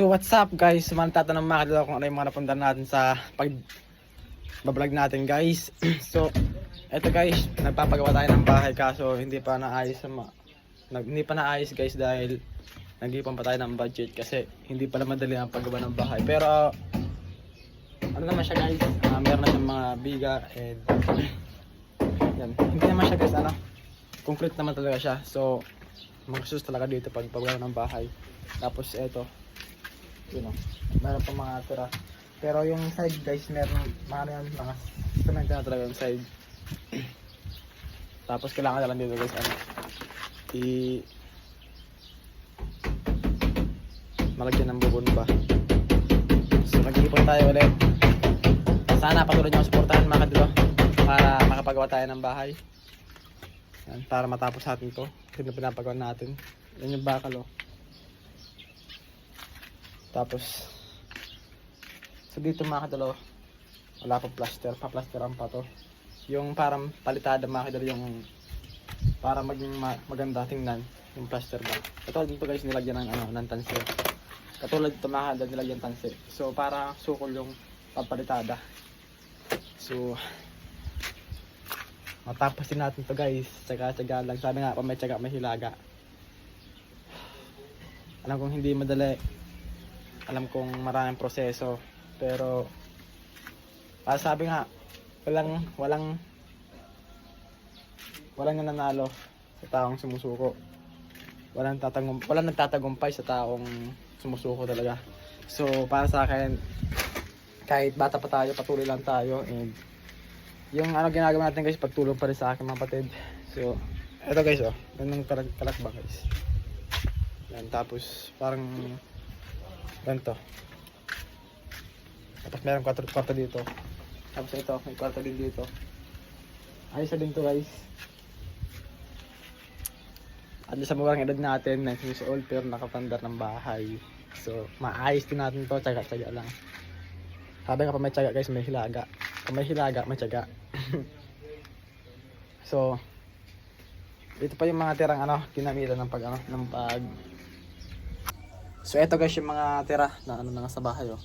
So what's up guys? Suman tatanong mga kadalaw kung ano yung mga napundan natin sa pag bablog natin guys. so eto guys, nagpapagawa tayo ng bahay kaso hindi pa naayos sa ma- nag, hindi pa naayos guys dahil nag-ipon pa tayo ng budget kasi hindi pa naman madali ang paggawa ng bahay. Pero ano naman siya guys, Ah, meron na siyang mga biga and yan. Hindi naman siya guys ano, concrete naman talaga siya. So magsus talaga dito pag paggawa ng bahay. Tapos eto, yun o, meron pa mga tira. Pero yung side guys, meron mga ano yan, mga cement na talaga yung side. Tapos kailangan na lang dito guys, ano, i malagyan ng bubon ba. So nag-iipon tayo ulit. Sana patuloy niyo ako suportahan mga kadilo para makapagawa tayo ng bahay. Yan, para matapos natin to. Ito na pinapagawa natin. Yan yung bakal oh. Tapos, so dito mga kadalo, wala pa plaster, pa-plasteran pa to. Yung parang palitada mga kadalo, yung para maging ma- maganda tingnan, yung plaster ba. Ito dito guys, nilagyan ng, ano, ng tansi. Katulad dito mga kadalo, nilagyan tansi. So, para sukol yung papalitada. So, matapos din natin to guys. Tsaga-tsaga lang. Sabi nga, pa may tsaga, may hilaga. Alam kong hindi madali alam kong maraming proseso pero para sabi nga walang walang walang nananalo sa taong sumusuko. Walang tatagum walang nagtatagumpay sa taong sumusuko talaga. So para sa akin kahit bata pa tayo patuloy lang tayo and yung ano ginagawa natin guys pagtulong pa rin sa akin mga kapatid. So eto guys oh ganun kalag kalakba guys. Yan tapos parang ganito. Tapos meron kwarto, kwarto dito. Tapos ito may kwarto din dito. Ayos na din to guys. At sa murang edad natin 19 years old pero nakapandar ng bahay. So maayos din natin to tsaga tsaga lang. Sabi nga pa may tsaga guys may hilaga. Kung may hilaga may tsaga. So ito pa yung mga tirang ano ginamitan ng pag ano ng pag So eto guys yung mga tira na ano na sa bahay oh.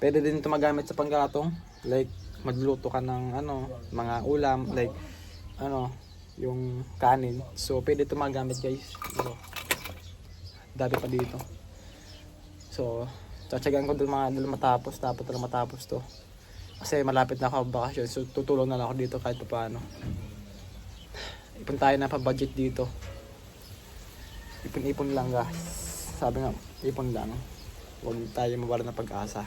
Pwede din ito magamit sa panggatong. Like magluto ka ng ano, mga ulam like ano, yung kanin. So pwede ito magamit guys. Ito. Dami pa dito. So tsatsagaan ko dun mga dun matapos, tapos dun matapos to. Kasi malapit na ako bakasyon. So tutulong na lang ako dito kahit pa paano. Ipon tayo na pa budget dito ipon-ipon lang guys. Sabi nga, ipon lang. Huwag tayo mawala ng pag-asa.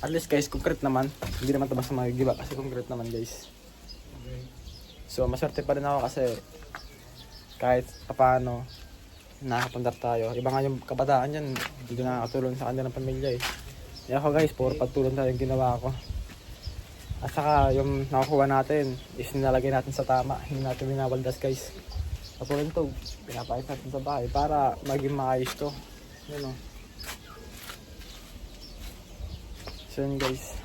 At least guys, concrete naman. Hindi naman ito basta magigiba kasi concrete naman guys. So, maswerte pa rin ako kasi kahit paano nakakapandar tayo. Iba nga yung kabataan yan, hindi na nakakatulong sa kanilang pamilya eh. Kaya ako guys, puro pagtulong tayo yung ginawa ko. At saka yung nakukuha natin is nilalagay natin sa tama. Hindi natin binawaldas guys. Katulad ito, pinapakit natin sa bahay para maging maayos to. Yun o. So yun guys.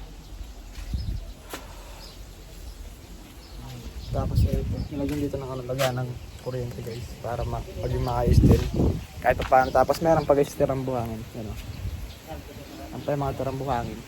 Tapos eh, nilagyan dito ng kalalaga ng kuryente guys. Para ma maging maayos din. Kahit pa paano. Tapos meron pa guys tirang buhangin. Yun o. Ang pa yung mga tirang buhangin.